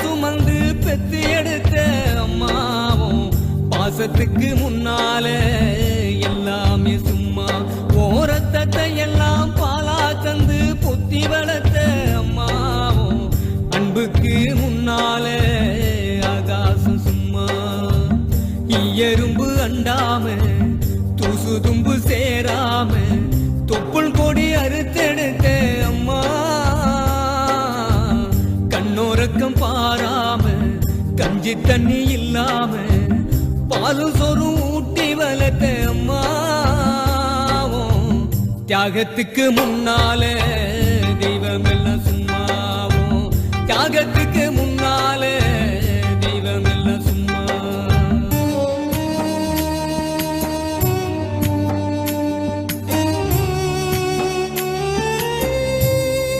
சுமந்து பெத்து எடுத்த அம்மாவும் பாசத்துக்கு முன்னால எல்லாமே சும்மா ஓரத்தத்தை எல்லாம் பாலா தந்து பொத்தி வளர்த்த அம்மாவும் அன்புக்கு முன்னால ஆகாசம் சும்மா. எறும்பு அண்டாம தூசு தும்பு உறக்கம் பாராம கஞ்சி தண்ணி இல்லாம பாலும் சொரும் ஊட்டி வளர்த்த அம்மாவும். தியாகத்துக்கு முன்னால தெய்வம் எல்லாம் சும்மாவும். தியாகத்துக்கு